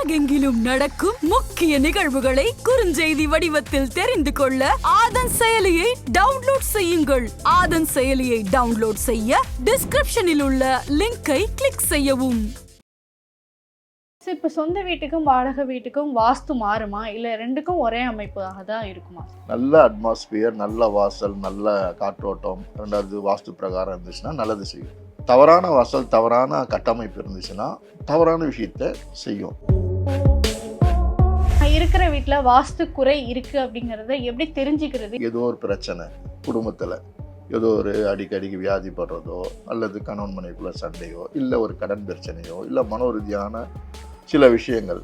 உலகெங்கிலும் நடக்கும் முக்கிய நிகழ்வுகளை குறுஞ்செய்தி வடிவத்தில் தெரிந்து கொள்ள ஆதன் செயலியை டவுன்லோட் செய்யுங்கள். ஆதன் செயலியை டவுன்லோட் செய்ய டிஸ்கிரிப்ஷனில் உள்ள லிங்கை கிளிக் செய்யவும். சரி இப்போ சொந்த வீட்டுக்கும் வாடகை வீட்டுக்கும் வாஸ்து மாறுமா? இல்லை ரெண்டுக்கும் ஒரே அமைப்பாக தான் இருக்குமா? நல்ல அட்மாஸ்பியர் நல்ல வாசல் நல்ல காற்றோட்டம் ரெண்டாவது வாஸ்து பிரகாரம் இருந்துச்சுன்னா நல்லது செய்யும். தவறான வாசல் தவறான கட்டமைப்பு இருந்துச்சுன்னா தவறான விஷயத்த செய்யும். இருக்கிற வீட்டில் வாஸ்து குறை இருக்கு அப்படிங்கிறத எப்படி தெரிஞ்சுக்கிறது? ஏதோ ஒரு பிரச்சனை குடும்பத்தில். ஏதோ ஒரு அடிக்கடிக்கு வியாதிப்படுறதோ அல்லது கணவன் மனைவிக்குள்ள சண்டையோ இல்லை ஒரு கடன் பிரச்சனையோ இல்லை மனோரீதியான சில விஷயங்கள்.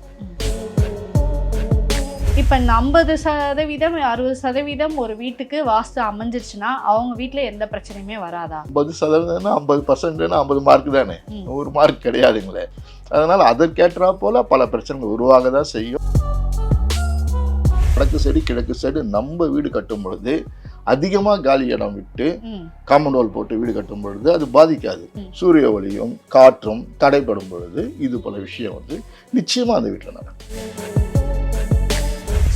இப்போ இந்த ஐம்பது சதவீதம் அறுபது சதவீதம் ஒரு வீட்டுக்கு வாஸ்து அமைஞ்சிருச்சுன்னா அவங்க வீட்டில் எந்த பிரச்சனையுமே வராதா? ஐம்பது சதவீதம்னா ஐம்பது பர்சன்ட்னா ஐம்பது மார்க் தானே. நூறு மார்க் கிடையாதுங்களே. அதனால் அதற்கேற்றா போல பல பிரச்சனைகள் உருவாக தான் செய்யும். வடக்கு சைடு கிழக்கு சைடு நம்ம வீடு கட்டும் பொழுது அதிகமாக காலி இடம் விட்டு காம்பவுண்ட் வால் போட்டு வீடு கட்டும் பொழுது அது பாதிக்காது. சூரிய ஒளியும் காற்றும் தடைப்படும் பொழுது இது போல விஷயம் வந்து நிச்சயமாக அந்த வீட்டில் நடக்கும்.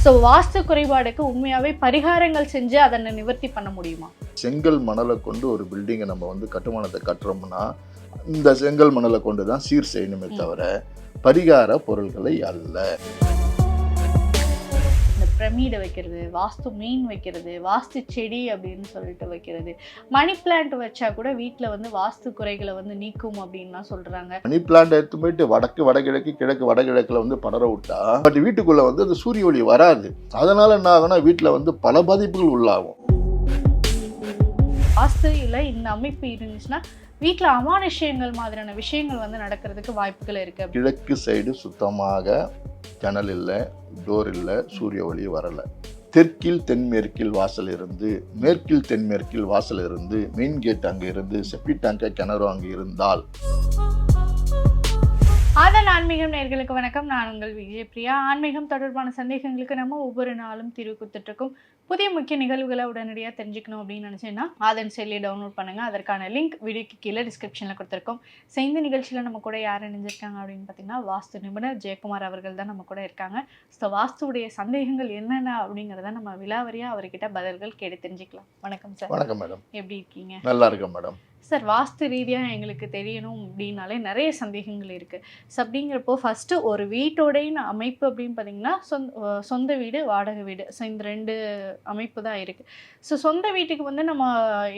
ஸோ வாஸ்து குறைபாடுக்கு உண்மையாகவே பரிகாரங்கள் செஞ்சு அதை நிவர்த்தி பண்ண முடியுமா? செங்கல் மணலை கொண்டு ஒரு பில்டிங்கை நம்ம வந்து கட்டுமானத்தை கட்டுறோம்னா இந்த செங்கல் மணலை கொண்டு தான் சீர் செய்யணுமே. தவிர பரிகார பொருள்களை அல்ல. பிரமிடை வைக்கிறது வாஸ்து மீன் வைக்கிறது வாஸ்து செடி அப்படின்னு சொல்லிட்டு வைக்கிறது. மணி பிளான்ட் வச்சா கூட வீட்டில் வந்து வாஸ்து குறைகளை வந்து நீக்கும் அப்படின்லாம் சொல்கிறாங்க மணி பிளான்ட் எடுத்து போயிட்டு வடக்கு வடகிழக்கு கிழக்கு வடகிழக்குல வந்து படர விட்டா பட் வீட்டுக்குள்ள வந்து அந்த சூரிய ஒளி வராது. அதனால என்ன ஆகும்னா வீட்டில் வந்து பல பாதிப்புகள் உள்ளாகும். வாஸ்து இல்லை இந்த அமைப்பு இருந்துச்சுன்னா வீட்டில் அமானுஷ்யங்கள் மாதிரியான விஷயங்கள் வந்து நடக்கிறதுக்கு வாய்ப்புகள் இருக்கு கிழக்கு சைடு சுத்தமாக ஜன்னல் இல்லை டோர் இல்லை சூரிய ஒளி வரலை. தெற்கில் தென்மேற்கில் வாசல் இருந்து மேற்கில் தென்மேற்கில் வாசல் இருந்து மெயின் கேட் அங்கே இருந்து செப்பி டேங்க கிணறு அங்கே இருந்தால் அதன் ஆன்மீகம் நேர்களுக்கு வணக்கம். நான் உங்கள் விஜய் பிரியா. ஆன்மீகம் தொடர்பான சந்தேகங்களுக்கு நம்ம ஒவ்வொரு நாளும் தீர்வு கொடுத்துட்டு இருக்கோம் புதிய முக்கிய நிகழ்வுகளை உடனடியாக தெரிஞ்சுக்கணும் அப்படின்னு நினச்சேன்னா ஆதன் செயலியை டவுன்லோட் பண்ணுங்கள் அதற்கான லிங்க் வீடியோக்கு கீழே டிஸ்கிரிப்ஷனில் கொடுத்துருக்கோம். ஸோ இந்த நிகழ்ச்சியில் நம்ம கூட யார் இணைஞ்சிருக்காங்க அப்படின்னு பார்த்தீங்கன்னா வாஸ்து நிபுணர் ஜெயக்குமார் அவர்கள் தான் நம்ம கூட இருக்காங்க. ஸோ வாஸ்துவுடைய சந்தேகங்கள் என்னென்ன அப்படிங்கிறத நம்ம விலாவரியாக அவர்கிட்ட பதில்கள் கேட்டு தெரிஞ்சுக்கலாம். வணக்கம் சார். வணக்கம் மேடம். எப்படி இருக்கீங்க? நல்லா இருக்கேன் மேடம். சார் வாஸ்து ரீதியாக எங்களுக்கு தெரியணும் அப்படின்னாலே நிறைய சந்தேகங்கள் இருக்குது ஸோ அப்படிங்கிறப்போ ஃபஸ்ட்டு ஒரு வீட்டோடைய அமைப்பு அப்படின்னு பார்த்தீங்கன்னா சொந்த சொந்த வீடு வாடகை வீடு. ஸோ இந்த ரெண்டு அமைப்பு தான் இருக்குது ஸோ சொந்த வீட்டுக்கு வந்து நம்ம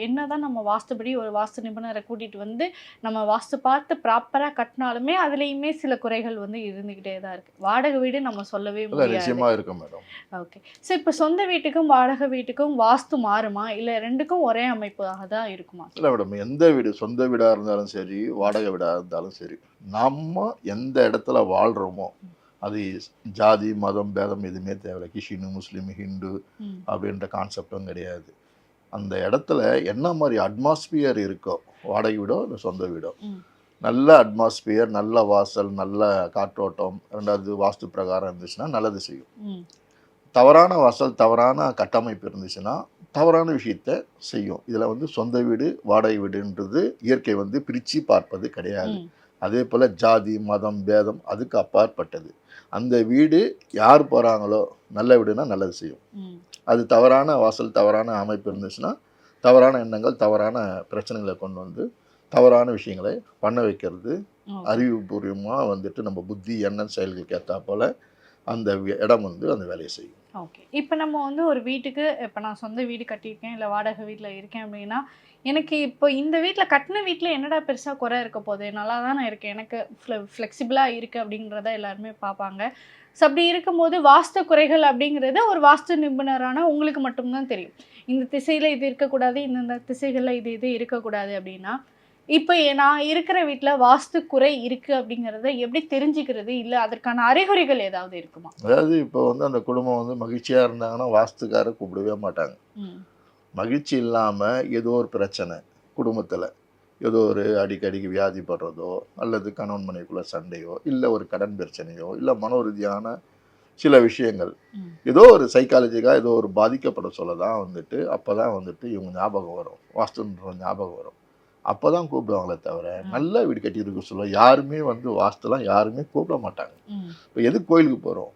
என்ன தான் நம்ம வாஸ்துபடி ஒரு வாஸ்து நிபுணரை கூட்டிகிட்டு வந்து நம்ம வாஸ்து பார்த்து ப்ராப்பராக கட்டினாலுமே அதுலேயுமே சில குறைகள் வந்து இருந்துக்கிட்டே தான் இருக்குது வாடகை வீடு நம்ம சொல்லவே முடியாது. நிச்சயமா இருக்கும் மேடம். ஓகே ஸோ இப்போ சொந்த வீட்டுக்கும் வாடகை வீட்டுக்கும் வாஸ்து மாறுமா? இல்லை ரெண்டுக்கும் ஒரே அமைப்பாக தான் இருக்குமா? இல்லை மேடம். எந்த வீடு சொந்த வீடாக இருந்தாலும் சரி வாடகை வீடாக இருந்தாலும் சரி நம்ம எந்த இடத்துல வாழ்கிறோமோ அது ஜாதி மதம் பேதம் எதுவுமே தேவையில்லை. கிஷினு முஸ்லீம் ஹிந்து அப்படின்ற கான்செப்டும் கிடையாது. அந்த இடத்துல என்ன மாதிரி அட்மாஸ்பியர் இருக்கோ வாடகை வீடோ இல்லை சொந்த வீடோ. நல்ல அட்மாஸ்பியர் நல்ல வாசல் நல்ல காற்றோட்டம் ரெண்டாவது வாஸ்து பிரகாரம் இருந்துச்சுன்னா நல்லது செய்யும். தவறான வாசல் தவறான கட்டமைப்பு இருந்துச்சுன்னா தவறான விஷயத்த செய்யும். இதில் வந்து சொந்த வீடு வாடகை வீடுன்றது இயற்கை வந்து பிரித்து பார்ப்பது கிடையாது. அதே போல் ஜாதி மதம் பேதம் அதுக்கு அப்பாற்பட்டது. அந்த வீடு யார் போகிறாங்களோ நல்ல வீடுனா நல்லது செய்யும். அது தவறான வாசல் தவறான அமைப்பு இருந்துச்சுன்னா தவறான எண்ணங்கள் தவறான பிரச்சனைகளை கொண்டு வந்து தவறான விஷயங்களை பண்ண வைக்கிறது. அறிவுபூர்வமாக வந்துட்டு நம்ம புத்தி எண்ணம் செயல்களுக்கு ஏற்றா போல் அந்த இடம் வந்து அந்த வேலையை செய்யும். ஓகே. இப்போ நம்ம வந்து ஒரு வீட்டுக்கு இப்போ நான் சொந்த வீடு கட்டியிருக்கேன் இல்லை வாடகை வீட்டில் இருக்கேன் அப்படின்னா எனக்கு இப்போ இந்த வீட்டில் கட்டின வீட்டில் என்னடா பெருசாக குறை இருக்க போகுது? நல்லா நான் இருக்கேன். எனக்கு ஃப்ளெக்சிபிளாக இருக்குது அப்படிங்கிறத எல்லாருமே பார்ப்பாங்க. ஸோ அப்படி இருக்கும்போது வாஸ்து குறைகள் அப்படிங்கிறது ஒரு வாஸ்து நிபுணரான உங்களுக்கு மட்டும்தான் தெரியும். இந்த திசையில் இது இருக்கக்கூடாது இந்தந்த திசைகளில் இது இது இருக்கக்கூடாது அப்படின்னா இப்போ நான் இருக்கிற வீட்டில் வாஸ்து குறை இருக்குது அப்படிங்கிறத எப்படி தெரிஞ்சுக்கிறது? இல்லை அதற்கான அறிகுறிகள் ஏதாவது இருக்குமா? அதாவது இப்போ வந்து அந்த குடும்பம் வந்து மகிழ்ச்சியாக இருந்தாங்கன்னா வாஸ்துக்காரர் கூப்பிடவே மாட்டாங்க. மகிழ்ச்சி இல்லாமல் ஏதோ ஒரு பிரச்சனை குடும்பத்தில். ஏதோ ஒரு அடிக்கடிக்கு வியாதிப்படுறதோ அல்லது கணவன் மனைவிக்குள்ள சண்டையோ இல்லை ஒரு கடன் பிரச்சனையோ இல்லை மனோரீதியான சில விஷயங்கள். ஏதோ ஒரு சைக்காலஜிக்காக ஏதோ ஒரு பாதிக்கப்பட சொல்ல தான் வந்துட்டு அப்போ தான் வந்துட்டு இவங்க ஞாபகம் வரும். வாஸ்துன்ற ஞாபகம் வரும். அப்போ தான் கூப்பிடுவாங்களே தவிர நல்ல வீடு கட்டியிருக்க சொல்ல யாருமே வந்து வாஸ்துலாம் யாருமே கூப்பிட மாட்டாங்க. இப்போ எதுக்கு கோயிலுக்கு போகிறோம்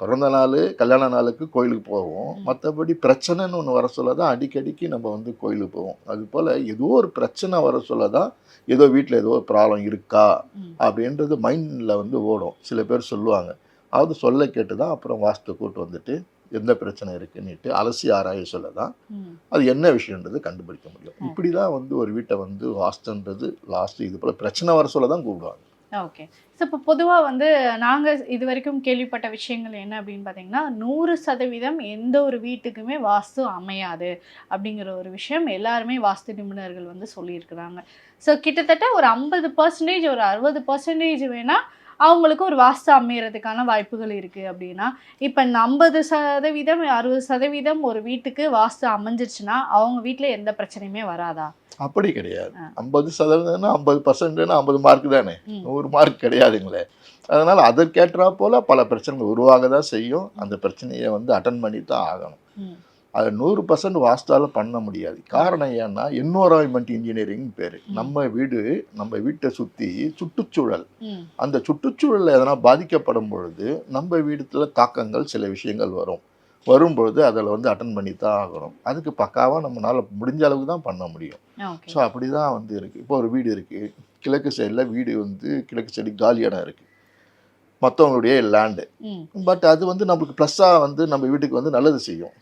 பிறந்த நாள் கல்யாண நாளுக்கு கோயிலுக்கு போவோம். மற்றபடி பிரச்சனைன்னு ஒன்று வர சொல்ல தான் அடிக்கடிக்கு நம்ம வந்து கோயிலுக்கு போவோம். அது போல் ஏதோ ஒரு பிரச்சனை வர சொல்ல தான் ஏதோ வீட்டில் ஏதோ ஒரு ப்ராப்ளம் இருக்கா. அப்படின்றது மைண்டில் வந்து ஓடும். சில பேர் சொல்லுவாங்க. அது சொல்ல கேட்டு தான் அப்புறம் வாஸ்து கூட்டு வந்துட்டு எந்த பிரச்சனை இருக்குன்னுட்டு அலசி ஆராய சொல்ல தான். அது என்ன விஷயன்றது கண்டுபிடிக்க முடியும். இப்படி தான் வந்து ஒரு வீட்டை வந்து வாஸ்துன்றது லாஸ்ட் இது போல் பிரச்சனை வர சொல்ல தான் கூப்பிடுவாங்க. ஓகே. ஸோ இப்போ பொதுவாக வந்து நாங்கள் இது வரைக்கும் கேள்விப்பட்ட விஷயங்கள் என்ன அப்படின்னு பார்த்தீங்கன்னா நூறு சதவீதம் எந்த ஒரு வீட்டுக்குமே வாஸ்து அமையாது அப்படிங்கிற ஒரு விஷயம் எல்லாருமே வாஸ்து நிபுணர்கள் வந்து சொல்லியிருக்கிறாங்க. ஸோ கிட்டத்தட்ட ஒரு ஐம்பது பர்சன்டேஜ் ஒரு அறுபது பர்சன்டேஜ் வேணால் அவங்களுக்கு ஒரு வாஸ்து அமையறதுக்கான வாய்ப்புகள் இருக்குது அப்படின்னா இப்போ ஐம்பது சதவீதம் அறுபது சதவீதம் ஒரு வீட்டுக்கு வாஸ்து அமைஞ்சிருச்சுன்னா அவங்க வீட்டில் எந்த பிரச்சனையுமே வராதா? அப்படி கிடையாது. ஐம்பது சதவீதம்னா ஐம்பது பர்சன்ட்னா ஐம்பது மார்க் தானே. நூறு மார்க் கிடையாதுங்களே. அதனால் அதற்கேற்றா போல் பல பிரச்சனைகள் உருவாக தான் செய்யும். அந்த பிரச்சனையை வந்து அட்டன் பண்ணி தான் ஆகணும் அது நூறு பர்சன்ட் வாஸ்தால பண்ண முடியாது. காரணம் ஏன்னா என்வரான்மெண்ட் இன்ஜினியரிங் பேர். நம்ம வீடு நம்ம வீட்டை சுற்றி சுற்றுச்சூழல். அந்த சுற்றுச்சூழலில் எதனா பாதிக்கப்படும் பொழுது நம்ம வீடுல தாக்கங்கள் சில விஷயங்கள் வரும். வரும்பொழுது அதில் வந்து அட்டன் பண்ணி தான் ஆகணும். அதுக்கு பக்காவாக நம்மளால் முடிஞ்ச அளவுக்கு தான் பண்ண முடியும். ஸோ அப்படி தான் வந்து இருக்குது இப்போ ஒரு வீடு இருக்குது கிழக்கு சைடில் வீடு வந்து கிழக்கு சைடு காலி இடம் இருக்குது மற்றவங்களுடைய லேண்டு பட் அது வந்து நம்மளுக்கு ப்ளஸ்ஸாக வந்து நம்ம வீட்டுக்கு வந்து நல்லது செய்யும்.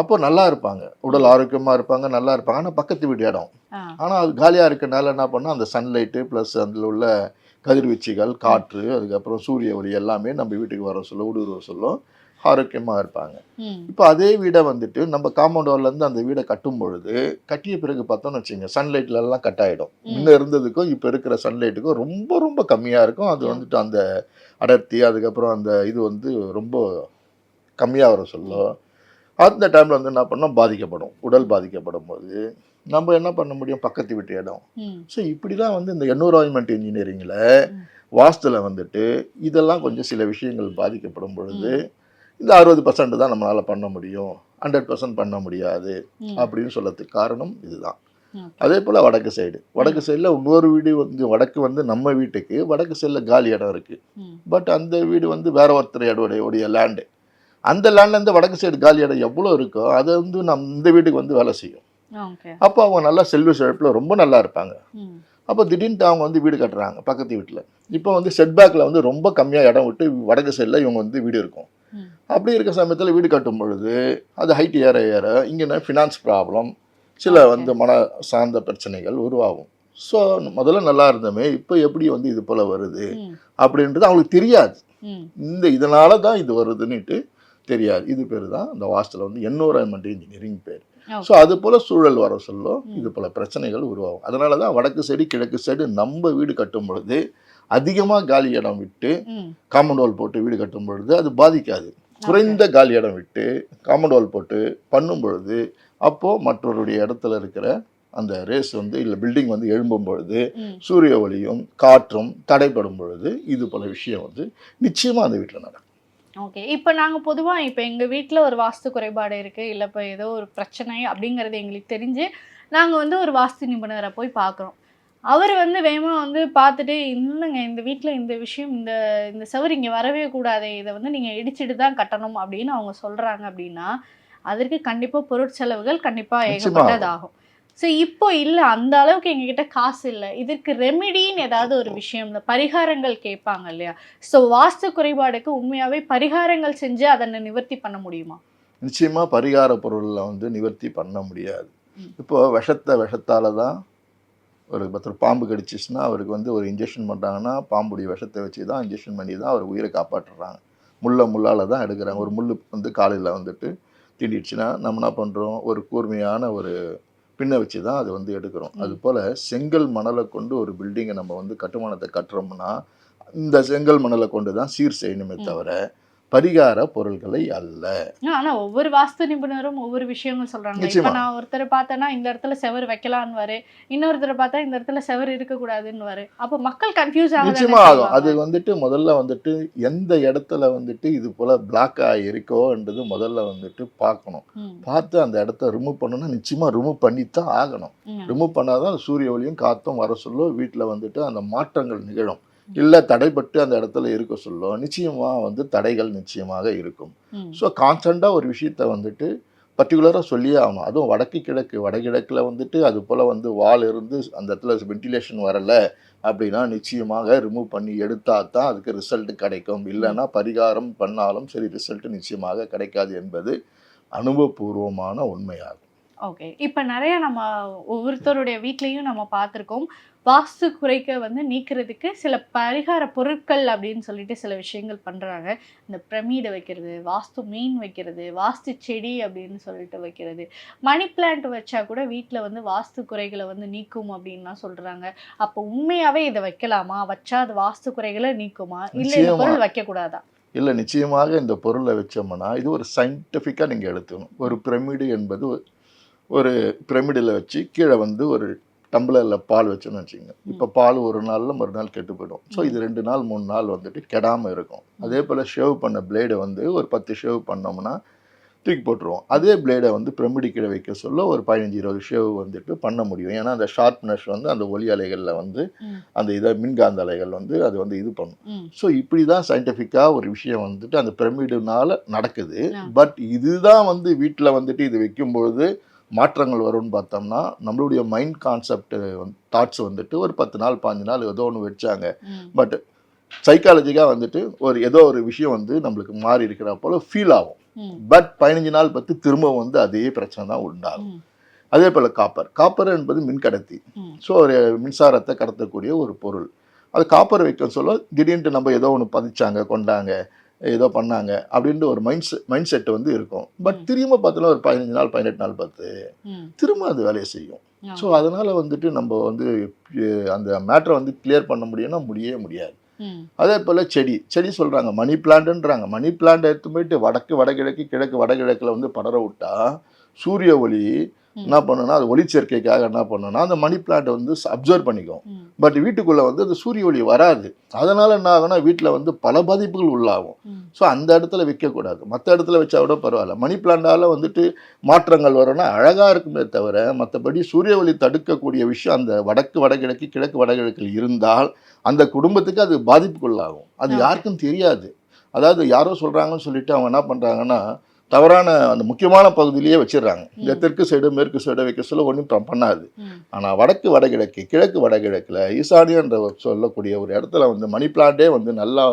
அப்போ நல்லா இருப்பாங்க. உடல் ஆரோக்கியமாக இருப்பாங்க நல்லா இருப்பாங்க. ஆனால் பக்கத்து வீடு இடம். ஆனால் அது காலியாக இருக்கனால என்ன பண்ணால் அந்த சன்லைட்டு ப்ளஸ் அதில் உள்ள கதிர்வீச்சுகள் காற்று அதுக்கப்புறம் சூரிய ஒளி எல்லாமே நம்ம வீட்டுக்கு வர சொல்ல ஊடுருவ சொல்லும் ஆரோக்கியமாக இருப்பாங்க. இப்போ அதே வீடை வந்துட்டு நம்ம காம்பவுண்ட் வால்லேருந்து அந்த வீடை கட்டும் பொழுது கட்டிய பிறகு பார்த்தோம்னு வச்சுங்க சன்லைட்ல எல்லாம் கட் ஆகிடும் முன்ன இருந்ததுக்கும் இப்போ இருக்கிற சன்லைட்டுக்கும் ரொம்ப ரொம்ப கம்மியாக இருக்கும். அது வந்துட்டு அந்த அடர்த்தி அதுக்கப்புறம் அந்த இது வந்து ரொம்ப கம்மியாக வர சொல்லும். அந்த டைமில் வந்து என்ன பண்ணோம்? பாதிக்கப்படும். உடல் பாதிக்கப்படும் போது நம்ம என்ன பண்ண முடியும்? பக்கத்து வீட்டு இடம். ஸோ இப்படி தான் வந்து இந்த என்வரான்மெண்ட் இன்ஜினியரிங்கில். வாஸ்துல வந்துட்டு இதெல்லாம் கொஞ்சம் சில விஷயங்கள் பாதிக்கப்படும் பொழுது இந்த அறுபது பர்சன்ட் தான் நம்மளால் பண்ண முடியும். ஹண்ட்ரட் பர்சன்ட் பண்ண முடியாது. அப்படின்னு சொல்லறதுக்கு காரணம் இதுதான். அதே போல் வடக்கு சைடு வடக்கு சைடில் இன்னொரு வீடு வந்து வடக்கு வந்து நம்ம வீட்டுக்கு வடக்கு சைடில் காலி இடம் இருக்குது பட் அந்த வீடு வந்து வேற ஒருத்தர் இடோடைய உடைய லேண்டு அந்த லேண்ட்லேருந்து வடக்கு சைடு காலி இடம் எவ்வளோ இருக்கோ அது வந்து நம் இந்த வீட்டுக்கு வந்து வேலை செய்யும். அப்போ அவங்க நல்லா செல்வ செழிப்பில் ரொம்ப நல்லா இருப்பாங்க. அப்போ திடீர்னு அவங்க வந்து வீடு கட்டுறாங்க பக்கத்து வீட்டில். இப்போ வந்து செட்பேக்கில் வந்து ரொம்ப கம்மியாக இடம் விட்டு வடக்கு சைடில் இவங்க வந்து வீடு இருக்கும். அப்படி இருக்க சமயத்தில் வீடு கட்டும் பொழுது அது ஹைட் ஏற ஏற இங்கே ஃபினான்ஸ் ப்ராப்ளம் சில வந்து மன சார்ந்த பிரச்சனைகள் உருவாகும். ஸோ முதல்ல நல்லா இருந்தோமே இப்போ எப்படி வந்து இது போல் வருது அப்படின்றது அவங்களுக்கு தெரியாது. இந்த இதனால தான் இது வருதுன்னுட்டு தெரியாது. இது பேர் தான் இந்த வாஸ்துல வந்து என்வரான்மெண்ட் இன்ஜினியரிங் பேர். ஸோ அது போல் சூழல் வர சொல்லும். இது போல் பிரச்சனைகள் உருவாகும். அதனால தான் வடக்கு சைடு கிழக்கு சைடு நம்ம வீடு கட்டும் பொழுது அதிகமாக காலி இடம் விட்டு ம். காம்பவுண்ட் வால் போட்டு வீடு கட்டும் பொழுது அது பாதிக்காது. குறைந்த காலி இடம் விட்டு காம்பவுண்ட் வால் போட்டு பண்ணும் பொழுது அப்போது மற்றவருடைய இடத்துல இருக்கிற அந்த ரேஸ் வந்து இல்லை பில்டிங் வந்து எழும்பும் பொழுது சூரிய ஒளியும் காற்றும் தடைப்படும் பொழுது இது போல விஷயம் வந்து நிச்சயமாக அந்த வீட்டில் நடக்கும். ஓகே இப்போ நாங்கள் பொதுவாக இப்போ எங்கள் வீட்டில் ஒரு வாஸ்து குறைபாடு இருக்குது இல்லை இப்போ ஏதோ ஒரு பிரச்சனை அப்படிங்கிறது எங்களுக்கு தெரிஞ்சு நாங்கள் வந்து ஒரு வாஸ்து நிபுணரை போய் பார்க்குறோம் அவர் வந்து வேகமாக வந்து பார்த்துட்டு இல்லைங்க இந்த வீட்டில் இந்த விஷயம் இந்த இந்த சவர் இங்கே வரவே கூடாது இதை வந்து நீங்கள் இடிச்சிட்டு தான் கட்டணும் அப்படின்னு அவங்க சொல்கிறாங்க அப்படின்னா அதற்கு கண்டிப்பாக பொருட்செலவுகள் கண்டிப்பாக ஏகப்பட்டதாகும். ஸோ இப்போ இல்லை அந்த அளவுக்கு எங்ககிட்ட காசு இல்லை. இதற்கு ரெமெடின்னு ஏதாவது ஒரு விஷயம் இந்த பரிகாரங்கள் கேட்பாங்க இல்லையா? ஸோ வாஸ்து குறைபாடுக்கு உண்மையாகவே பரிகாரங்கள் செஞ்சு அதனை நிவர்த்தி பண்ண முடியுமா? நிச்சயமாக பரிகார பொருளில் வந்து நிவர்த்தி பண்ண முடியாது. ம். இப்போ விஷத்தை விஷத்தால தான் ஒரு பத்தர் பாம்பு கடிச்சிச்சுன்னா அவருக்கு வந்து ஒரு இன்ஜெக்ஷன் பண்ணுறாங்கன்னா பாம்புடைய விஷத்தை வச்சு தான் இன்ஜெக்ஷன் பண்ணி தான் அவர் உயிரை காப்பாற்றுறாங்க. முள்ள முள்ளால் தான் எடுக்கிறாங்க. ஒரு முள் வந்து காலையில் வந்துட்டு தீண்டிடுச்சுன்னா நம்ம என்ன பண்ணுறோம் ஒரு கூர்மையான ஒரு பின்னை வச்சு தான் அது வந்து எடுக்கிறோம் அது போல் செங்கல் மணலை கொண்டு ஒரு பில்டிங்கை நம்ம வந்து கட்டுமானத்தை கட்டுறோம்னா இந்த செங்கல் மணலை கொண்டு தான் சீர் செய்யணுமே. தவிர பரிகார பொருள்களை அல்ல. ஆனா ஒவ்வொரு வாஸ்து நிபுணரும் ஒவ்வொரு விஷயங்கள் சொல்றாங்க. இப்ப. நான் ஒருத்தரை பார்த்தேன்னா இந்த இடத்துல செவர் வைக்கலான்னு இன்னொருத்தரை பார்த்தா இந்த இடத்துல செவர் இருக்க கூடாதுன்னு அப்ப மக்கள் கன்ஃபியூஸ் நிச்சயமா ஆகும். அது வந்துட்டு முதல்ல வந்துட்டு எந்த இடத்துல வந்துட்டு இது போல பிளாக் ஆகிருக்கோன்றது முதல்ல வந்துட்டு பார்க்கணும். பார்த்து அந்த இடத்த ரிமூவ் பண்ணணும்னா நிச்சயமா ரிமூவ் பண்ணித்தான் ஆகணும். ரிமூவ் பண்ணாதான் சூரிய ஒளியும் காத்தும் வர சொல்ல வீட்டில் வந்துட்டு அந்த மாற்றங்கள் நிகழும். இல்லை தடைப்பட்டு அந்த இடத்துல இருக்க சொல்ல நிச்சயமா வந்து தடைகள் நிச்சயமாக இருக்கும். ஸோ கான்ஸ்டண்ட்டாக ஒரு விஷயத்த வந்துட்டு பர்டிகுலராக சொல்லியே ஆகணும். அதுவும் வடக்கு கிழக்கு வடகிழக்கில் வந்துட்டு அது போல் வந்து வால் இருந்து அந்த இடத்துல வென்டிலேஷன் வரலை அப்படின்னா நிச்சயமாக ரிமூவ் பண்ணி எடுத்தா தான் அதுக்கு ரிசல்ட் கிடைக்கும். இல்லைன்னா பரிகாரம் பண்ணாலும் சரி ரிசல்ட் நிச்சயமாக கிடைக்காது என்பது அனுபவபூர்வமான உண்மையாகும். ஓகே இப்போ நிறைய நம்ம ஒவ்வொருத்தருடைய வீட்லேயும் நம்ம பார்த்துருக்கோம். வாஸ்து குறைக்க வந்து நீக்கிறதுக்கு சில பரிகார பொருட்கள் அப்படின்னு சொல்லிட்டு சில விஷயங்கள் பண்ணுறாங்க இந்த பிரமிடை வைக்கிறது வாஸ்து மீன் வைக்கிறது வாஸ்து செடி அப்படின்னு சொல்லிட்டு வைக்கிறது. மணி பிளான்ட் வச்சா கூட வீட்டில் வந்து வாஸ்து குறைகளை வந்து நீக்கும் அப்படின்லாம் சொல்கிறாங்க அப்போ உண்மையாகவே இதை வைக்கலாமா? வச்சா அது வாஸ்து குறைகளை நீக்குமா? இல்லை இந்த. பொருள் வைக்கக்கூடாதா? இல்லை நிச்சயமாக இந்த பொருளை வச்சோம்னா இது ஒரு சயின்டிஃபிக்காக நீங்கள் எடுத்துக்கணும். ஒரு பிரமிடு என்பது ஒரு- பிரமிடில் வச்சு கீழே வந்து ஒரு டம்ளரில் பால் வச்சோன்னு வச்சுங்க இப்போ பால் ஒரு நாளில் மறுநாள் கெட்டு போயிடும். ஸோ இது ரெண்டு நாள் மூணு நாள் வந்துட்டு கெடாமல் இருக்கும். அதே போல் ஷேவ் பண்ண பிளேடை வந்து ஒரு பத்து ஷேவ் பண்ணோம்னா தூக்கி போட்டுருவோம். அதே பிளேடை வந்து பிரமிடி கீழே வைக்க சொல்ல ஒரு பதினஞ்சு இருபது ஷேவ் வந்துட்டு பண்ண முடியும். ஏன்னா அந்த ஷார்ப்னஸ் வந்து அந்த ஒலி அலைகளில் வந்து. அந்த இதை மின்காந்த அலைகள் வந்து அது வந்து இது பண்ணும். ஸோ இப்படி தான் சயின்டிஃபிக்காக ஒரு விஷயம் வந்துட்டு அந்த பிரமிடுனால நடக்குது. பட் இதுதான் வந்து வீட்டில் வந்துட்டு இது வைக்கும்பொழுது மாற்றங்கள் வரும்னு பார்த்தோம்னா நம்மளுடைய மைண்ட் கான்செப்ட் தாட்ஸ் வந்துட்டு ஒரு பத்து நாள் பாஞ்சு நாள் ஏதோ ஒன்று வச்சாங்க பட் சைக்காலஜிக்காக வந்துட்டு ஒரு ஏதோ ஒரு விஷயம் வந்து நம்மளுக்கு மாறி இருக்கிற போல ஃபீல் ஆகும். பட் பதினஞ்சு நாள் பத்து திரும்ப வந்து அதே பிரச்சனை தான் உண்டாகும். அதே போல் காப்பர். காப்பர் என்பது மின்கடத்தி. ஸோ ஒரு மின்சாரத்தை கடத்தக்கூடிய ஒரு பொருள். அது காப்பர் வைக்க சொல்ல திடீர்னு நம்ம ஏதோ ஒன்று பதிச்சாங்க கொண்டாங்க. ஏதோ பண்ணாங்க அப்படின்ட்டு ஒரு மைண்ட் மைண்ட் செட் வந்து இருக்கும். பட். திரும்ப பார்த்தோன்னா ஒரு பதினஞ்சு நாள் பதினெட்டு நாள் பார்த்து திரும்ப அது வேலையை செய்யும். ஸோ அதனால் வந்துட்டு நம்ம வந்து அந்த மேட்டரை வந்து கிளியர் பண்ண முடியும்னா முடியவே முடியாது. அதே போல் செடி செடி சொல்கிறாங்க மணி பிளான்ட்ன்றாங்க மணி பிளான்ட் எடுத்து போயிட்டு வடக்கு வடகிழக்கு கிழக்கு வடகிழக்கில் வந்து படர விட்டா சூரிய ஒளி என்ன பண்ணுன்னா அது ஒளிச்சேர்க்கைக்காக என்ன பண்ணுன்னா அந்த மணி பிளான்ட் வந்து அப்சர்வ் பண்ணிக்கும். பட் வீட்டுக்குள்ளே வந்து அந்த சூரிய ஒளி வராது. அதனால் என்ன ஆகும்னா வீட்டில் வந்து பல பாதிப்புகள் உள்ளாகும். ஸோ அந்த இடத்துல வைக்கக்கூடாது. மற்ற இடத்துல வச்சா கூட பரவாயில்ல. மணி பிளான்டால் வந்துட்டு மாற்றங்கள் வரும்னா அழகாக இருக்குமே தவிர மற்றபடி சூரிய ஒளி தடுக்கக்கூடிய விஷயம் அந்த வடக்கு வடகிழக்கு கிழக்கு வடகிழக்கில் இருந்தால் அந்த குடும்பத்துக்கு அது பாதிப்புக்குள்ளாகும். அது. யாருக்கும் தெரியாது. அதாவது யாரோ சொல்கிறாங்கன்னு சொல்லிட்டு அவங்க என்ன பண்ணுறாங்கன்னா தவறான அந்த முக்கியமான பகுதியிலேயே வச்சிடுறாங்க. இந்த. தெற்கு சைடு மேற்கு சைடு வைக்க சொல்ல ஒன்றும் பண்ணாது. ஆனால் வடக்கு வடகிழக்கு கிழக்கு வடகிழக்கில் ஈசானியன்ற சொல்லக்கூடிய ஒரு இடத்துல வந்து மணி பிளான்ட்டே வந்து நல்லா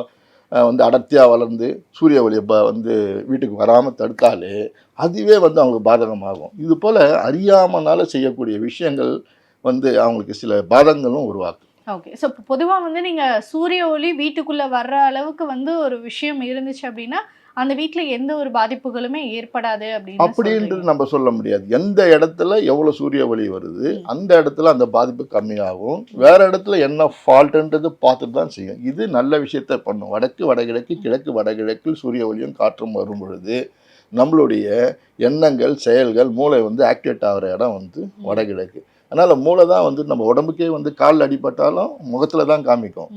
வந்து அடர்த்தியாக வளர்ந்து சூரிய ஒளி ப- வந்து வீட்டுக்கு வராமல் தடுத்தாலே அதுவே வந்து அவங்களுக்கு பாதகமாகும். இது போல் அறியாமனால செய்யக்கூடிய விஷயங்கள் வந்து அவங்களுக்கு சில பாதங்களும் உருவாக்கும் ஓகே. ஸோ பொதுவாக வந்து நீங்கள் சூரிய ஒளி வீட்டுக்குள்ளே வர்ற அளவுக்கு வந்து ஒரு விஷயம் இருந்துச்சு அப்படின்னா அந்த வீட்டில் எந்த ஒரு பாதிப்புகளுமே ஏற்படாது அப்படின்னு அப்படின்றது. நம்ம சொல்ல முடியாது. எந்த இடத்துல எவ்வளோ சூரிய ஒளி வருது. அந்த இடத்துல அந்த பாதிப்பு கம்மியாகும். வேற இடத்துல என்ன ஃபால்ட்டுன்றது பார்த்துட்டு தான் செய்யும். இது நல்ல விஷயத்த பண்ணும். வடக்கு வடகிழக்கு கிழக்கு வடகிழக்கில் சூரிய ஒளியும் காற்றும் வரும் பொழுது நம்மளுடைய எண்ணங்கள் செயல்கள் மூளை வந்து ஆக்டிவேட் ஆகிற இடம் வந்து வடகிழக்கு. அதனால் மூளை தான் வந்து நம்ம உடம்புக்கே வந்து கால் அடிபட்டாலும் முகத்தில் தான் காமிக்கும்.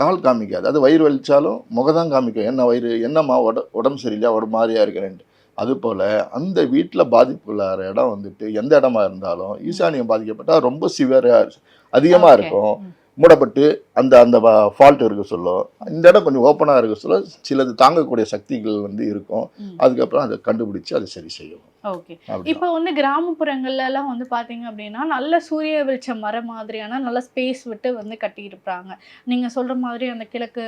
கால் காமிக்காது. அது வயிறு வலிச்சாலும் முகம் தான் காமிக்கும். என்ன வயிறு என்னம்மா உட உடம்பு சரியில்லையா உடம்பு மாதிரியா இருக்கிறேன்ட்டு. அதுபோல் அந்த வீட்டில் பாதிப்புள்ளார இடம் வந்துட்டு எந்த இடமா இருந்தாலும் ஈசானியம் பாதிக்கப்பட்டால் ரொம்ப சிவியராக அதிகமாக. இருக்கும். மூடப்பட்டு அந்த அந்த ஃபால்ட் இருக்க சொல்லும். இந்த இடம் கொஞ்சம் ஓப்பனாக இருக்க சொல்ல சிலது தாங்கக்கூடிய சக்திகள் வந்து இருக்கும். அதுக்கப்புறம் அதை கண்டுபிடிச்சு அதை சரி செய்யும் ஓகே. இப்போ வந்து கிராமப்புறங்கள்ல எல்லாம் வந்து பாத்தீங்க அப்படின்னா நல்ல சூரிய வெளிச்சம் வர மாதிரியான நல்ல ஸ்பேஸ் விட்டு வந்து கட்டியிருப்பாங்க. நீங்க சொல்ற மாதிரி அந்த கிழக்கு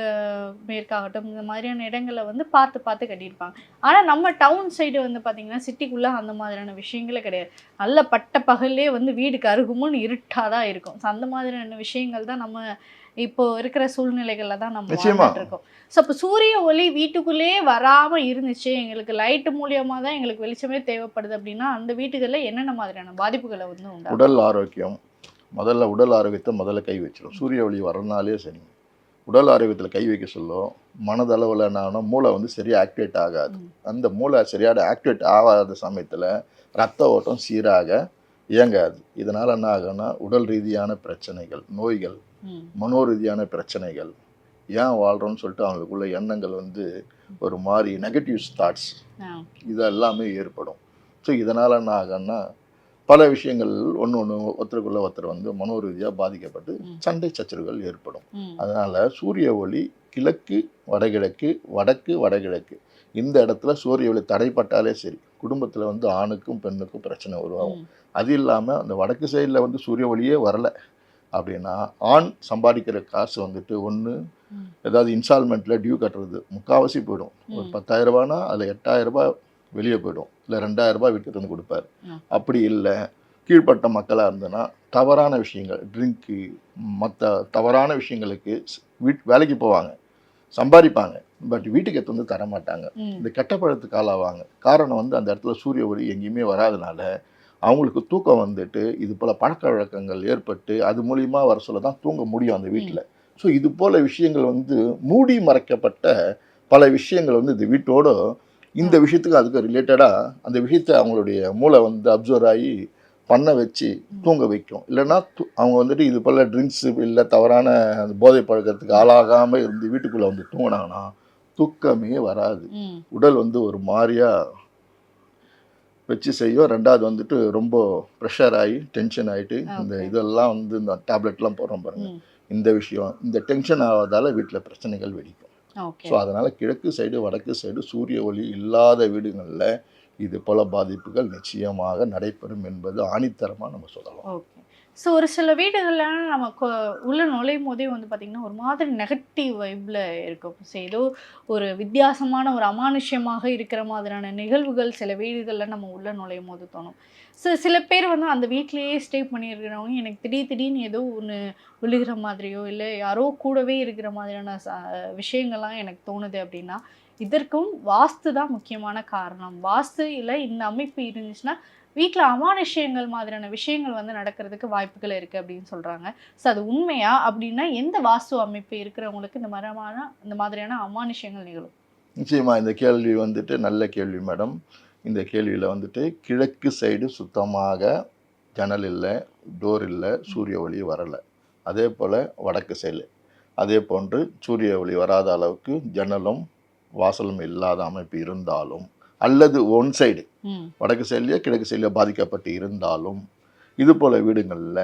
மேற்காகட்டும் இந்த மாதிரியான இடங்களை வந்து பார்த்து பார்த்து கட்டியிருப்பாங்க. ஆனா நம்ம டவுன் சைடு வந்து பாத்தீங்கன்னா சிட்டிக்குள்ள அந்த மாதிரியான விஷயங்களே கிடையாது. நல்ல பட்ட பகல்லே வந்து வீடு கருகுமுன்னு இருட்டாதான் இருக்கும். So, அந்த மாதிரியான விஷயங்கள் தான் நம்ம இப்போ இருக்கிற சூழ்நிலைகள்ல தான் நம்ம இருக்கோம் ஸோ அப்போ சூரிய ஒளி வீட்டுக்குள்ளேயே வராம இருந்துச்சு. எங்களுக்கு லைட் மூலியமா தான் எங்களுக்கு வெளிச்சமே தேவைப்படுது அப்படின்னா அந்த வீட்டுகளில் என்னென்ன மாதிரியான பாதிப்புகளை வந்து உண்டாகும்? உடல் ஆரோக்கியம். முதல்ல உடல் ஆரோக்கியத்தை முதல்ல கை வச்சிடும் சூரிய ஒளி வரனாலே சரி. உடல் ஆரோக்கியத்தில் கை வைக்க சொல்லும். மனதளவில் என்ன மூளை வந்து சரியாக ஆக்டிவேட் ஆகாது. அந்த மூளை சரியான ஆக்டிவேட் ஆகாத சமயத்தில் ரத்த ஓட்டம் சீராக இயங்காது. இதனால் என்ன ஆகும்னா உடல் ரீதியான பிரச்சனைகள் நோய்கள் ம். மனோ ரீதியான பிரச்சனைகள் ஏன் வாழ்கிறோம்னு சொல்லிட்டு அவங்களுக்குள்ள எண்ணங்கள் வந்து ஒரு மாதிரி நெகட்டிவ் தாட்ஸ். இது எல்லாமே ஏற்படும் ஸோ இதனால் என்ன ஆகும்னா பல விஷயங்கள் ஒன்று ஒன்று ஒருத்தருக்குள்ள ஒருத்தர் வந்து மனோ ரீதியாக பாதிக்கப்பட்டு. சண்டை சச்சரவுகள் ஏற்படும். அதனால் சூரிய ஒளி கிழக்கு வடகிழக்கு வடக்கு வடகிழக்கு இந்த இடத்துல சூரிய ஒளி தடைப்பட்டாலே சரி குடும்பத்தில் வந்து ஆணுக்கும் பெண்ணுக்கும் பிரச்சனை உருவாகும். அது இல்லாமல் அந்த வடக்கு சைடில் வந்து சூரிய ஒளியே வரல அப்படின்னா ஆண் சம்பாதிக்கிற காசு வந்துட்டு ஒன்று. ஏதாவது இன்ஸ்டால்மெண்ட்டில் டியூ கட்டுறது முக்கால்வாசி போயிடும் ஒரு ம். பத்தாயிரம் ரூபானா அதில் எட்டாயிரம் ரூபாய் வெளியே போயிடும் இல்லை ரெண்டாயிரம் ரூபாய் வீட்டுக்கு வந்து கொடுப்பாரு. அப்படி இல்லை கீழ்ப்பட்ட மக்களாக இருந்ததுன்னா தவறான விஷயங்கள் ட்ரிங்க்கு மற்ற தவறான விஷயங்களுக்கு வீட் வேலைக்கு போவாங்க சம்பாதிப்பாங்க பட் வீட்டுக்கு எடுத்து வந்து தர மாட்டாங்க ம். இந்த கெட்ட பழத்துக்கு ஆளாவாங்க காரணம் வந்து அந்த இடத்துல சூரிய ஒளி எங்கேயுமே வராதனால அவங்களுக்கு தூக்கம் வந்துட்டு இது போல் பழக்க வழக்கங்கள் ஏற்பட்டு அது மூலியமா வர சொல்ல தான் தூங்க முடியும் அந்த வீட்டில் ஸோ இது போல் விஷயங்கள் வந்து மூடி மறைக்கப்பட்ட பல விஷயங்கள் வந்து இந்த வீட்டோட இந்த விஷயத்துக்கு அதுக்கு ரிலேட்டடாக அந்த விஷயத்தை அவங்களுடைய மூளை வந்து அப்சர்வ் ஆகி பண்ண வச்சு தூங்க வைக்கும். இல்லைன்னா து- அவங்க வந்துட்டு இது போல் ட்ரிங்க்ஸ் இல்லை தவறான அந்த போதை பழக்கத்துக்கு ஆளாகாமல் இருந்து வீட்டுக்குள்ளே வந்து தூங்கினாங்கன்னா தூக்கமே வராது. உடல் வந்து ஒரு மாதிரியா வச்சு செய்யும் ரெண்டாவது வந்துட்டு ரொம்ப ப்ரெஷர் ஆகி டென்ஷன் ஆகிட்டு இந்த. இதெல்லாம் வந்து இந்த டேப்லெட்லாம் போடுறோம் பாருங்க. ம். இந்த விஷயம் இந்த டென்ஷன் ஆகாதால வீட்டில் பிரச்சனைகள் வெடிக்கும். ஸோ அதனால் கிழக்கு சைடு வடக்கு சைடு சூரிய ஒளி இல்லாத வீடுகளில் இது போல பாதிப்புகள் நிச்சயமாக நடைபெறும் என்பது ஆணித்தரமாக நம்ம சொல்லலாம். ஓகே. ஸோ ஒரு சில வீடுகளில் நம்ம கொ- நுழையும் போதே வந்து பார்த்திங்கன்னா ஒரு மாதிரி நெகட்டிவ் வைப்பில் இருக்கும். ஸோ ஏதோ ஒரு வித்தியாசமான ஒரு அமானுஷ்யமாக இருக்கிற மாதிரியான நிகழ்வுகள் சில வீடுகளில் நம்ம உள்ளே நுழையும் போது தோணும். ஸோ சில பேர் வந்து அந்த வீட்டிலேயே ஸ்டே பண்ணியிருக்கிறவங்க எனக்கு திடீர் திடீர்னு ஏதோ ஒன்று விழுகிற மாதிரியோ இல்லை யாரோ கூடவே இருக்கிற மாதிரியான ச விஷயங்கள்லாம் எனக்கு தோணுது அப்படின்னா இதற்கும் வாஸ்து தான் முக்கியமான காரணம். வாஸ்து இல்லை இந்த அமைப்பு இருந்துச்சுன்னா வீட்டில் அமானுஷ்யங்கள் மாதிரியான விஷயங்கள் வந்து நடக்கிறதுக்கு வாய்ப்புகள் இருக்குது அப்படின்னு சொல்கிறாங்க ஸோ அது உண்மையா அப்படின்னா எந்த வாஸ்து அமைப்பு இருக்கிறவங்களுக்கு இந்த மரமான இந்த மாதிரியான அமானுஷ்யங்கள் நிகழும்? நிச்சயமாக இந்த கேள்வி வந்துட்டு நல்ல கேள்வி மேடம். இந்த கேள்வியில் வந்துட்டு கிழக்கு சைடு சுத்தமாக ஜன்னல் இல்லை டோர் இல்லை சூரிய ஒளி வரலை. அதே போல் வடக்கு சைடு. அதே போன்று சூரிய ஒளி வராத அளவுக்கு ஜன்னலும் வாசலும் இல்லாத அமைப்பு இருந்தாலும் அல்லது ஒன் சைடு வடக்கு சைட்லையோ கிழக்கு சைட்லையோ பாதிக்கப்பட்டு இருந்தாலும் இது போல வீடுங்களில்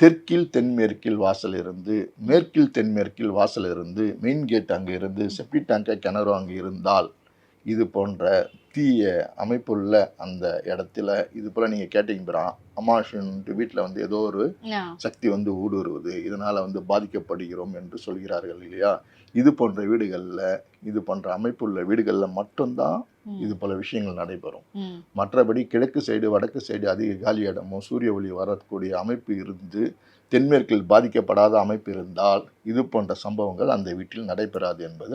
தெற்கில் தென்மேற்கில் வாசல் இருந்து மேற்கில் தென்மேற்கில் வாசல் இருந்து மெயின் கேட் அங்கே இருந்து செப்டி டேங்க கிணறு அங்கே இருந்தால் இது போன்ற தீய அமைப்புள்ள அந்த இடத்துல இது போல் நீங்கள் கேட்டீங்க பிறா அமாஷன் வீட்டில் வந்து ஏதோ ஒரு சக்தி வந்து ஊடுருவுது. இதனால் வந்து பாதிக்கப்படுகிறோம் என்று சொல்கிறார்கள் இல்லையா? இது போன்ற வீடுகளில் இது போன்ற அமைப்புள்ள வீடுகளில் மட்டும்தான். இது போல விஷயங்கள் நடைபெறும் மற்றபடி கிழக்கு சைடு வடக்கு சைடு அதிக காலி இடமும் சூரிய ஒளி வரக்கூடிய அமைப்பு இருந்து தென்மேற்கில் பாதிக்கப்படாத அமைப்பு இருந்தால் இது போன்ற சம்பவங்கள் அந்த வீட்டில் நடைபெறாது என்பது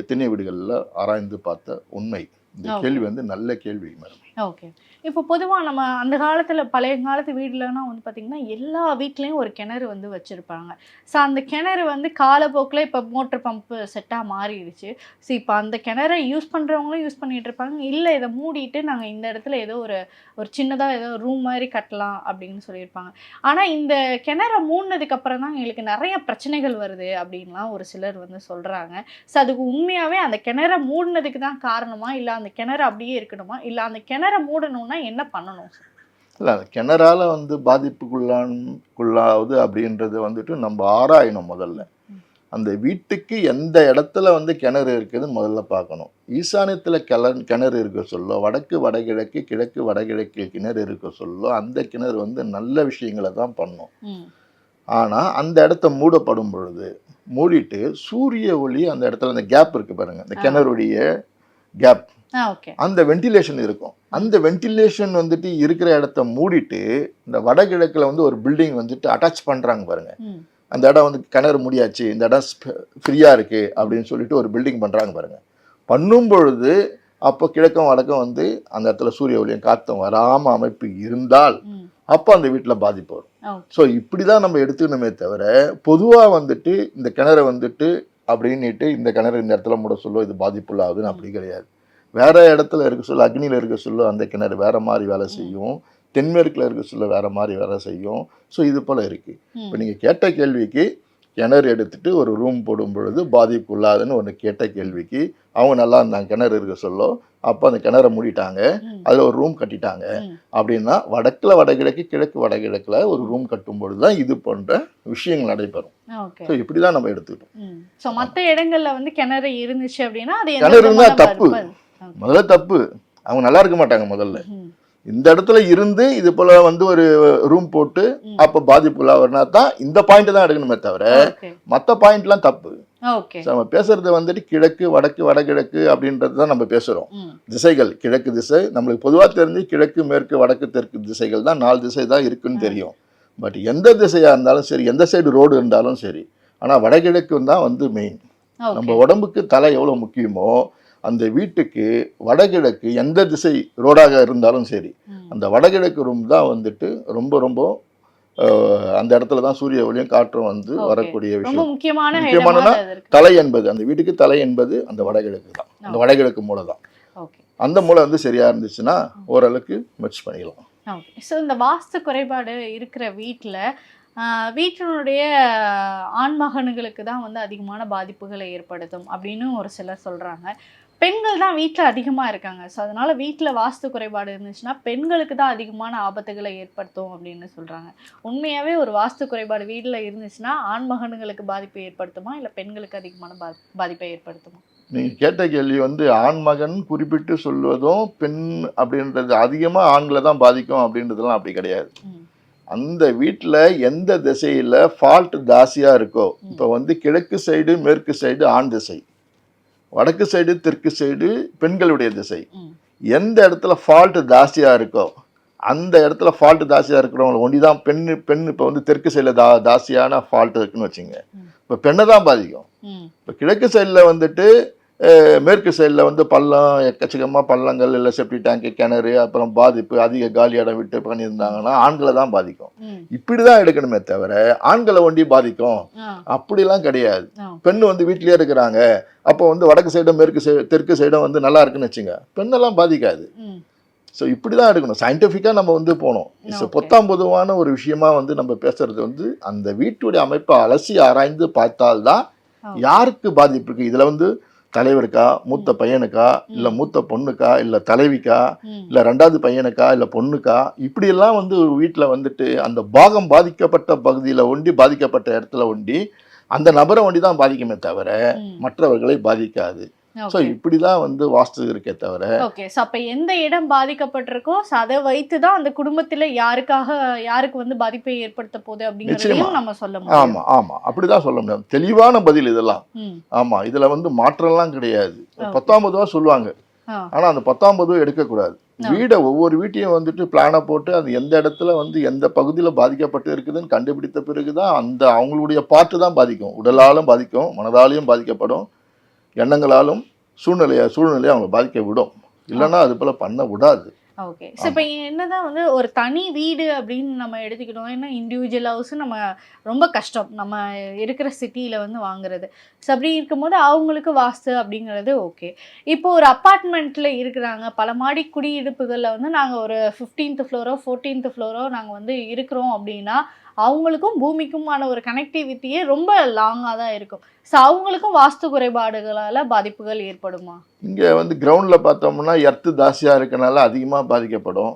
எத்தனை வீடுகளில் ஆராய்ந்து பார்த்த உண்மை இந்த. கேள்வி வந்து நல்ல கேள்வி மேடம் ஓகே. இப்போ பொதுவாக நம்ம அந்த காலத்தில் பழைய காலத்து வீடுலனா வந்து பார்த்திங்கன்னா எல்லா வீட்லேயும் ஒரு கிணறு வந்து வச்சுருப்பாங்க. ஸோ அந்த கிணறு வந்து காலப்போக்கில் இப்போ மோட்ரு பம்பு செட்டாக மாறிடுச்சு. ஸோ இப்போ அந்த கிணறை யூஸ் பண்ணுறவங்களும் யூஸ் பண்ணிகிட்டு இருப்பாங்க. இல்லை இதை மூடிட்டு நாங்கள் இந்த இடத்துல ஏதோ ஒரு ஒரு சின்னதாக ஏதோ ரூம் மாதிரி கட்டலாம் அப்படின்னு சொல்லியிருப்பாங்க. ஆனால் இந்த கிணறை மூடினதுக்கப்புறம் தான் எங்களுக்கு நிறைய பிரச்சனைகள் வருது அப்படின்லாம் ஒரு சிலர் வந்து சொல்கிறாங்க ஸோ அதுக்கு உண்மையாகவே அந்த கிணறை மூடினதுக்கு தான் காரணமா? இல்லை அந்த கிணறு அப்படியே இருக்கணுமா? இல்லை அந்த கிணறு மூடணும்னா என்ன பண்ணணும் இல்லை கிணறால வந்து பாதிப்புக்குள்ளான் அப்படின்றது வந்துட்டு நம்ம ஆராயணும் முதல்ல. அந்த வீட்டுக்கு எந்த இடத்துல வந்து கிணறு இருக்குதுன்னு முதல்ல பார்க்கணும். ஈசானியத்தில் கிள கிணறு இருக்க சொல்ல வடக்கு வடகிழக்கு கிழக்கு வடகிழக்கு கிணறு இருக்க சொல்ல அந்த கிணறு வந்து நல்ல விஷயங்களை தான் பண்ணும். ஆனால் அந்த இடத்த மூடப்படும் பொழுது மூடிட்டு சூரிய ஒளி அந்த இடத்துல அந்த கேப் இருக்கு பாருங்க அந்த. கிணறுடைய கேப் அந்த வென்டிலேஷன் இருக்கும். அந்த வென்டிலேஷன் வந்துட்டு இருக்கிற இடத்த மூடிட்டு இந்த வடகிழக்கில் வந்து ஒரு பில்டிங் வந்துட்டு அட்டாச் பண்ணுறாங்க பாருங்க. அந்த இடம் வந்து கிணறு முடியாச்சு இந்த இடம் ஃப்ரீயாக இருக்குது அப்படின்னு சொல்லிட்டு ஒரு பில்டிங் பண்ணுறாங்க பாருங்க. பண்ணும் பொழுது அப்போ கிழக்கும் வடக்கும் வந்து அந்த இடத்துல சூரிய ஒளியும் காத்தும் வராமல் அமைப்பு இருந்தால் அப்போ அந்த வீட்டில் பாதிப்பு வரும். ஸோ இப்படி தான் நம்ம எடுத்துக்கணுமே தவிர பொதுவாக வந்துட்டு இந்த கிணறை வந்துட்டு அப்படின்னுட்டு இந்த கிணறு இந்த இடத்துல மூட சொல்லும் இது பாதிப்புள்ளாகுதுன்னு அப்படி கிடையாது. வேற இடத்துல இருக்க சொல்ல அக்னியில் இருக்க சொல்ல அந்த கிணறு வேற மாதிரி வேலை செய்யும். தென்மேற்கில் இருக்க சொல்ல வேற மாதிரி வேலை செய்யும். ஸோ இது போல இருக்கு. இப்போ நீங்கள் கேட்ட கேள்விக்கு கிணறு எடுத்துட்டு ஒரு ரூம் போடும் பொழுது பாதிப்புள்ளாதுன்னு ஒன்று கேட்ட கேள்விக்கு அவங்க நல்லா இருந்தாங்க கிணறு இருக்க சொல்ல அப்போ அந்த கிணறை மூடிட்டாங்க. அதில் ஒரு ரூம் கட்டிட்டாங்க. அப்படின்னா வடக்கில் வடகிழக்கு கிழக்கு வடகிழக்கில் ஒரு ரூம் கட்டும் பொழுது தான் இது போன்ற விஷயங்கள் நடைபெறும். ஸோ இப்படி தான் நம்ம எடுத்துக்கிட்டோம். ஸோ மற்ற இடங்கள்ல வந்து கிணறு இருந்துச்சு அப்படின்னா அது கிணறு தப்பு. பாதிப்பு? முதல்ல தப்பு. அவங்க நல்லா இருக்க மாட்டாங்க முதல்ல. இந்த இடத்துல இருந்து இது போல வந்து ஒரு ரூம் போட்டு. அப்போ பாதிப்புள்ளாவதுனா தான் இந்த பாயிண்ட் தான் எடுக்கணுமே தவிர மற்ற பாயிண்ட்லாம் தப்பு. நம்ம பேசுறது வந்துட்டு கிழக்கு வடக்கு வடகிழக்கு அப்படின்றது தான் நம்ம பேசுகிறோம் ம். திசைகள் கிழக்கு திசை. நம்மளுக்கு பொதுவாக தெரிஞ்சு கிழக்கு மேற்கு வடக்கு தெற்கு திசைகள் தான் நாலு திசை தான் இருக்குன்னு தெரியும். பட் எந்த திசையாக இருந்தாலும் சரி எந்த சைடு ரோடு இருந்தாலும் சரி. ஆனால் வடகிழக்கு தான் வந்து மெயின் நம்ம உடம்புக்கு தலை எவ்வளோ முக்கியமோ அந்த வீட்டுக்கு வடகிழக்கு எந்த திசை ரோடாக இருந்தாலும் சரி அந்த வடகிழக்கு ரூம் தான் வந்துட்டு ரொம்ப ரொம்ப அந்த இடத்துல தான் சூரிய ஒளியும் காற்றும் வந்து. வரக்கூடிய விஷயம். முக்கியமான முக்கியமானனா, தலை என்பது அந்த வீட்டுக்கு தலை என்பது அந்த வடகிழக்கு தான். அந்த வடகிழக்கு மூலை தான். அந்த மூலை வந்து சரியா இருந்துச்சுன்னா ஓரளவுக்கு மெர்ச் பண்ணிக்கலாம். ஸோ இந்த வாஸ்து குறைபாடு இருக்கிற வீட்டில் வீட்டினுடைய ஆண்மகன்களுக்கு தான் வந்து அதிகமான பாதிப்புகளை ஏற்படுத்தும் அப்படின்னு ஒரு சிலர் சொல்கிறாங்க பெண்கள் தான் வீட்டில் அதிகமாக இருக்காங்க. ஸோ அதனால் வீட்டில் வாஸ்து குறைபாடு இருந்துச்சுன்னா பெண்களுக்கு தான் அதிகமான ஆபத்துகளை ஏற்படுத்தும் அப்படின்னு சொல்கிறாங்க உண்மையாகவே ஒரு வாஸ்து குறைபாடு வீட்டில் இருந்துச்சுன்னா ஆண்மகன்களுக்கு பாதிப்பை ஏற்படுத்துமா? இல்லை பெண்களுக்கு அதிகமான பா பாதிப்பை ஏற்படுத்துமா? நீங்க கேட்ட கேள்வி வந்து ஆண் மகன் குறிப்பிட்டு சொல்வதும் பெண் அப்படின்றது அதிகமா ஆண்களை தான் பாதிக்கும் அப்படின்றதுலாம் அப்படி கிடையாது. அந்த வீட்டில் எந்த திசையில் ஃபால்ட் ஜாஸ்தியாக இருக்கோ இப்போ வந்து கிழக்கு சைடு மேற்கு சைடு ஆண் திசை. வடக்கு சைடு தெற்கு சைடு பெண்களுடைய திசை. எந்த இடத்துல ஃபால்ட் ஜாஸ்தியாக இருக்கோ அந்த இடத்துல ஃபால்ட் ஜாஸ்தியாக இருக்கிறவங்க ஒண்டி தான் பெண் பெண் இப்போ வந்து தெற்கு சைடில் தா ஜாஸ்தியான ஃபால்ட் இருக்குன்னு வச்சுங்க. இப்போ பெண்ணை தான் பாதிக்கும். இப்போ கிழக்கு சைடில் வந்துட்டு மேற்கு சைடில் வந்து பள்ளம் எக்கச்சக்கமாக பள்ளங்கள் இல்லை செப்டி டேங்கு கிணறு அப்புறம் பாதிப்பு அதிக காலி இடம் விட்டு பண்ணியிருந்தாங்கன்னா ஆண்களை தான் பாதிக்கும். இப்படி தான் எடுக்கணுமே தவிர ஆண்களை ஒண்டி பாதிக்கும். அப்படிலாம் கிடையாது. பெண் வந்து வீட்டிலேயே இருக்கிறாங்க. அப்போ வந்து வடக்கு சைடும் மேற்கு சைடு தெற்கு சைடும் வந்து நல்லா இருக்குன்னு வச்சுங்க. பெண்ணெல்லாம் பாதிக்காது. ஸோ இப்படி தான் எடுக்கணும். சயின்டிஃபிக்காக நம்ம வந்து போகணும். It's Okay. பொத்தாம் பொதுவான ஒரு விஷயமா வந்து நம்ம பேசுறது வந்து அந்த வீட்டுடைய அமைப்பை அலசி ஆராய்ந்து பார்த்தால்தான். யாருக்கு பாதிப்பு இருக்கு? இதுல வந்து தலைவருக்கா மூத்த பையனுக்கா இல்ல மூத்த பொண்ணுக்கா இல்ல தலைவிக்கா இல்ல ரெண்டாவது பையனுக்கா இல்ல பொண்ணுக்கா இப்படி எல்லாம் வந்து வீட்டுல வந்துட்டு அந்த பாகம் பாதிக்கப்பட்ட பகுதியில ஒண்டி பாதிக்கப்பட்ட இடத்துல ஒண்டி அந்த நபரை ஒண்டி தான் பாதிக்குமே தவிர மற்றவர்களை பாதிக்காது. ஸோ இப்படி தான் வந்து வாஸ்து இருக்கே தவிர ஓகே ஸோ அப்போ எந்த இடம் பாதிக்கப்பட்டிருக்கோ so அதை வைத்து தான் அந்த குடும்பத்தில் யாருக்காக யாருக்கு வந்து பாதிப்பை ஏற்படுத்த போகுது நிச்சயமா. அப்படிங்கிறதையும் நம்ம சொல்ல முடியும். ஆமா ஆமா. அப்படிதான் சொல்ல முடியும். தெளிவான பதில் இதெல்லாம். ம். ஆமா இதுல வந்து மாற்றம்லாம் கிடையாது. Okay. பத்தாம் பொதுவா சொல்லுவாங்க. ஆ. ஆனா அந்த பத்தாம் பொதுவை எடுக்கக்கூடாது. வீடை ஒவ்வொரு வீட்டையும் வந்துட்டு பிளானை போட்டு அது எந்த இடத்துல வந்து எந்த பகுதியில பாதிக்கப்பட்டு இருக்குதுன்னு கண்டுபிடித்த பிறகுதான் அந்த அவங்களுடைய பாட்டு தான் பாதிக்கும். உடலாலும் பாதிக்கும் மனதாலையும் பாதிக்கப்படும். எண்ணங்களாலும் சூழ்நிலையை சூழ்நிலையை அவங்களை பாதிக்க விடும். இல்லைன்னா அது போல் பண்ண விடாது. ஓகே ஸோ இப்போ என்னதான் வந்து ஒரு தனி வீடு அப்படின்னு நம்ம எடுத்துக்கிட்டோம். ஏன்னா இண்டிவிஜுவல் ஹவுஸ் நம்ம ரொம்ப கஷ்டம். நம்ம இருக்கிற சிட்டியில் வந்து வாங்குறது. ஸோ அப்படி இருக்கும்போது அவங்களுக்கு வாஸ்து அப்படிங்கிறது ஓகே இப்போ ஒரு அப்பார்ட்மெண்ட்டில் இருக்கிறாங்க. பல மாடி குடியிருப்புகளில் வந்து நாங்கள் ஒரு ஃபிஃப்டீன்த் ஃப்ளோரோ ஃபோர்டீன்த் ஃப்ளோரோ நாங்கள் வந்து இருக்கிறோம் அப்படின்னா அவங்களுக்கும் பூமிக்குமான ஒரு கனெக்டிவிட்டியே ரொம்ப லாங்காக தான் இருக்கும் ஸோ அவங்களுக்கும் வாஸ்து குறைபாடுகளால் பாதிப்புகள் ஏற்படுமா இங்க வந்து கிரவுண்ட்ல பார்த்தோம்னா எர்த்து ஜாஸ்தியா இருக்கனால அதிகமா பாதிக்கப்படும்.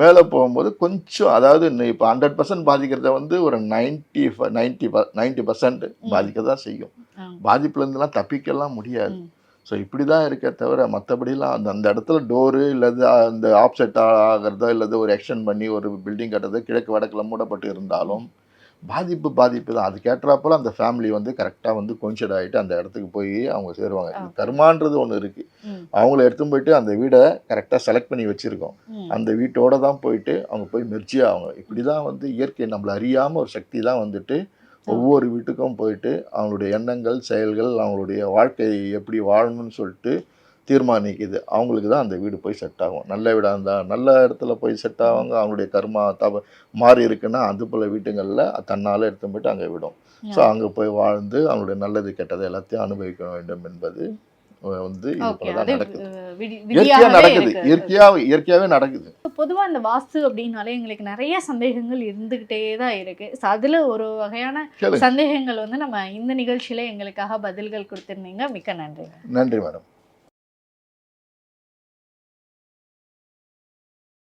மேலே போகும்போது கொஞ்சம் அதாவது இப்போ ஹண்ட்ரட் பர்சன்ட் பாதிக்கிறத வந்து ஒரு நைன்டி நைன்டி நைன்டி பர்சன்ட் பாதிக்க தான் செய்யும். பாதிப்புலேருந்துலாம் தப்பிக்கலாம் முடியாது. ஸோ இப்படி தான் இருக்க தவிர மற்றபடிலாம் அந்த அந்த இடத்துல டோரு இல்லது அந்த ஆப்செட் ஆகிறதோ இல்லது ஒரு எக்ஸ்டெண்ட் பண்ணி ஒரு பில்டிங் கட்டுறது கிழக்கு வடக்கில் மூடப்பட்டு இருந்தாலும் பாதிப்பு பாதிப்பு தான் அதுக்கு ஏற்றாப்போல அந்த ஃபேமிலி வந்து கரெக்டாக வந்து கொஞ்சட் ஆகிட்டு அந்த இடத்துக்கு போய் அவங்க சேருவாங்க. கர்மான்றது ஒன்று இருக்குது அவங்கள எடுத்துன்னு போயிட்டு அந்த வீடை கரெக்டாக செலக்ட் பண்ணி வச்சுருக்கோம். அந்த வீட்டோட தான் போயிட்டு அவங்க போய் மெர்ஜி ஆவாங்க இப்படி தான் வந்து இயற்கை நம்மளை அறியாமல் ஒரு சக்தி தான் வந்துட்டு ஒவ்வொரு வீட்டுக்கும் போயிட்டு அவங்களுடைய எண்ணங்கள் செயல்கள் அவங்களுடைய வாழ்க்கை எப்படி வாழணும்னு சொல்லிட்டு தீர்மானிக்குது அவங்களுக்கு தான் அந்த வீடு போய் செட் ஆகும். நல்ல வீடாக இருந்தால் நல்ல இடத்துல போய் செட் ஆவாங்க. அவங்களுடைய கர்மா தவ மாறி இருக்குன்னா அது போல் வீட்டுங்களில் தன்னால் எடுத்து போயிட்டு அங்கே விடும். ஸோ அங்கே போய் வாழ்ந்து அவங்களுடைய நல்லது கெட்டது எல்லாத்தையும் அனுபவிக்க வேண்டும் என்பது வந்து அது நடக்குது. இயற்கையாக விதியாகவே நடக்குது. பொதுவா இந்த வாஸ்து அப்படின்னாலே எங்களுக்கு நிறைய சந்தேகங்கள் இருந்துகிட்டே தான் இருக்கு. அதுல ஒரு வகையான சந்தேகங்கள் வந்து நம்ம இந்த நிகழ்ச்சியில எங்களுக்காக பதில்கள் கொடுத்திருந்தீங்க. மிக்க நன்றி நன்றி மேடம்.